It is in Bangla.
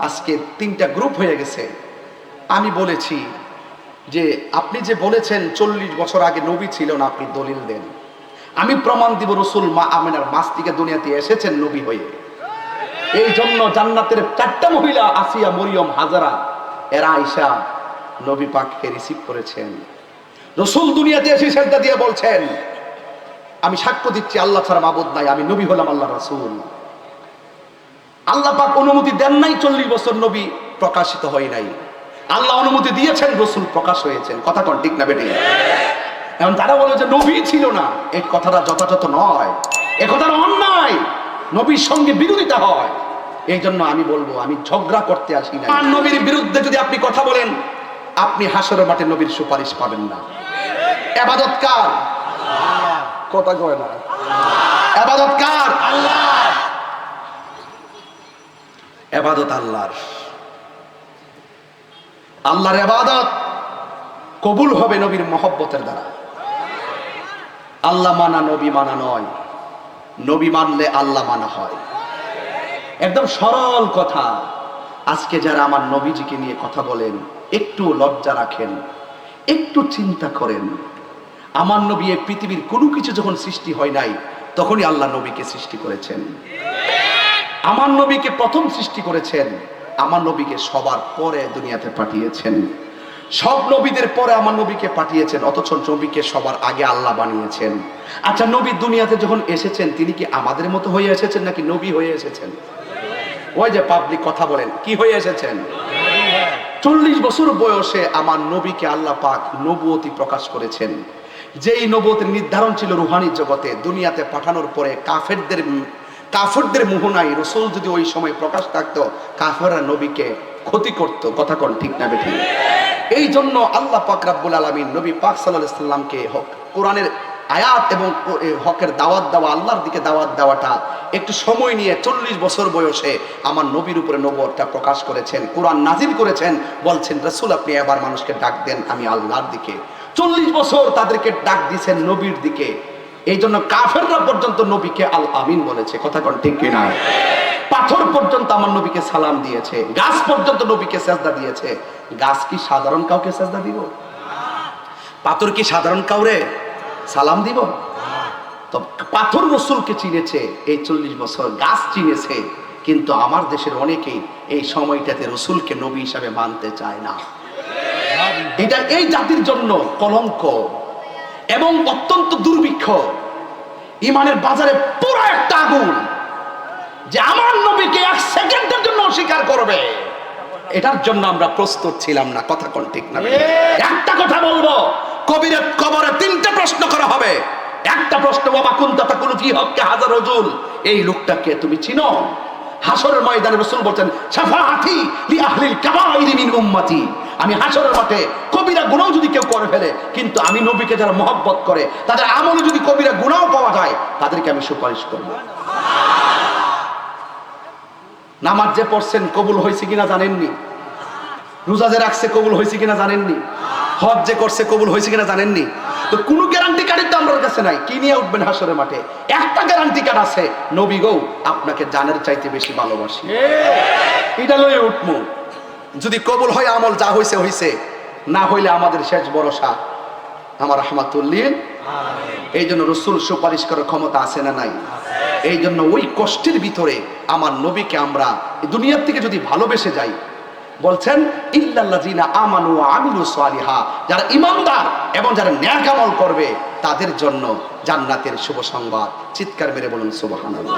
আজকে তিনটা গ্রুপ হয়ে গেছে। আমি বলেছি যে, আপনি যে বলেছেন চল্লিশ বছর আগে নবী ছিল না আপনি দলিল দেন। আমি প্রমাণ দিব রসুল মা আমিনার মাস থেকে দুনিয়াতে এসেছেন নবী হয়ে। এই জন্য জান্নাতের চারটা মহিলা, আসিয়া, মরিয়ম, হাজারা, এরা আইসা নবী পাককে রিসিভ করেছেন। রসুল দুনিয়াতে এসে সেজদা দিয়ে বলছেন, আমি সাক্ষ্য দিচ্ছি, আল্লাহ ছাড়া মাবুদ নাই, আমি নবী হলাম আল্লাহ রাসূল। আল্লাহ পাক অনুমতি দেন নাই চল্লিশ বছর নবী প্রকাশিত হয় নাই। আল্লাহ অনুমতি দিয়েছেন রসুল প্রকাশ হয়েছেন। কথা কোন ঠিক না বেটে এখন তারা বলে যে নবী ছিল না এই কথাটা যথাযথ নয়। এ কথাটা অন্যায় নবীর সঙ্গে বিরোধিতা হয়। এই জন্য আমি বলব আমি ঝগড়া করতে আসি না আর নবীর বিরুদ্ধে যদি আপনি কথা বলেন আপনি হাসরের মাঠে নবীর সুপারিশ পাবেন না। এবাদত কার? কথা কয় না। এবাদত কার? এবাদত আল্লাহর। আল্লাহর এবাদত কবুল হবে নবীর মহব্বতের দ্বারা। আল্লাহ মানা, নবী মানা নয়। নবী মানলে আল্লাহ মানা হয়। একদম সরল কথা। আজকে যারা আমার নবীজিকে নিয়ে কথা বলেন, একটু লজ্জা রাখেন, একটু চিন্তা করেন। আমার নবী পৃথিবীর কোনো কিছু যখন সৃষ্টি হয় নাই, তখনই আল্লাহ নবীকে সৃষ্টি করেছেন। আমার নবীকে প্রথম সৃষ্টি করেছেন, আমার নবীকে সবার পরে দুনিয়াতে পাঠিয়েছেন। সব নবীদের পরে আমার নবীকে পাঠিয়েছেন, অথচ নবীকে সবার আগে আল্লাহ বানিয়েছেন। আচ্ছা নবী দুনিয়াতে যখন এসেছেন, তিনি কি আমাদের মতো হয়ে এসেছেন নাকি নবী হয়ে এসেছেন? ওই যে পাবলিক কথা বলেন, কি হয়ে এসেছেন? চল্লিশ বছর বয়সে আমার নবীকে আল্লাহ পাক নবুয়তি প্রকাশ করেছেন। যেই নবুয়তির নির্ধারণ ছিল রুহানি জগতে, দুনিয়াতে পাঠানোর পরে কাফেরদের কাফেরদের মোহনায় রসুল যদি ওই সময় প্রকাশ থাকতো, কাফেররা নবীকে ক্ষতি করত, কথা কোন ঠিক না বেঠিক এই জন্য আল্লাহ পাক রাব্বুল আলামিন নবী পাক সাল্লাল্লাহু সাল্লামকে হক, কোরআনের আয়াত এবং হকের দাওয়াত দেওয়া, আল্লাহর দিকে দাওয়াত দেওয়াটা একটু সময় নিয়ে চল্লিশ বছর বয়সে আমার নবীর উপরে নবরটা প্রকাশ করেছেন, কোরআন নাজিল করেছেন, বলছেন, রসুল, আপনি এবার মানুষকে ডাক দেন, আমি আল্লাহর দিকে। চল্লিশ বছর তাদেরকে ডাক দিয়েছেন নবীর দিকে। এই জন্য কাফেররা পর্যন্ত নবীকে আল আমিন বলেছে। কথা কোন ঠিক কিনা? পাথর পর্যন্ত আমার নবীকে সালাম দিয়েছে। গাছ পর্যন্ত নবীকে সেজদা দিয়েছে। গাছ কি সাধারণ কাউকে সেজদা দিব? পাথর কি সাধারণ কাউরে সালাম দিব? তো পাথর রসুলকে চিনেছে, এই চল্লিশ বছর গাছ চিনেছে, কিন্তু আমার দেশের অনেকেই এই সময়টাতে রসুলকে নবী হিসাবে মানতে চায় না। এটা এই জাতির জন্য কলঙ্ক। এবং অত্যন্ত দুর্ভিক্ষ। ইমানের বাজারে পুরো একটা আগুন যে আমার নবীকে এক সেকেন্ডের জন্য অস্বীকার করবে। এটার জন্য আমরা প্রস্তুত ছিলাম না কথা কোন ঠিক না একটা কথা বলব কবিরের কবরে তিনটা প্রশ্ন করা হবে। একটা প্রশ্ন বাবা কোন দাতা কোন ফি হককে হাজার রজুল? এই লোকটাকে তুমি চিনো? হাসরের ময়দানে রসুল বলছেন সাফাহাতি লি আহলিল কাবাইরি মিন উম্মতি। আমি হাসরের মাঠে কবিরা গুনাহ যদি কেউ করে ফেলে কিন্তু আমি নবীকে যারা মহব্বত করে তাদের আমলে যদি কবিরা গুনাহ পাওয়া যায় তাদেরকে আমি সুপারিশ করব। নামাজ যে পড়ছেন কবুল হয়েছে কিনা জানেননি? রোজা যে রাখছে কবুল হয়েছে কিনা জানেননি? হজ যে করছে কবুল হয়েছে কিনা জানেননি? তো কোনো গ্যারান্টি কার্ডই তো আমার কাছে নাই। কি নিয়ে উঠবেন হাসরের মাঠে? একটা গ্যারান্টি কার্ড আছে নবী গো আপনাকে জানের চাইতে বেশি ভালোবাসি। এটা লয়ে উঠবো। যদি কবুল হয় আমল যা হয়েছে হয়েছে না হইলে আমাদের শেষ ভরসা। আমার রহমাতুল্লিন। এই জন্য রসুল সুপারিশ করার ক্ষমতা আছে না নাই? এই জন্য ওই কষ্টের ভিতরে আমার নবীকে আমরা দুনিয়ার থেকে যদি ভালোবেসে যাই বলছেন ইল্লাল্লাযিনা আমানু ওয়া আমিলু সালিহা। যারা ইমানদার এবং যারা ন্যাক আমল করবে তাদের জন্য জান্নাতের শুভ সংবাদ। চিৎকার মেরে বলুন সুবহানাল্লাহ।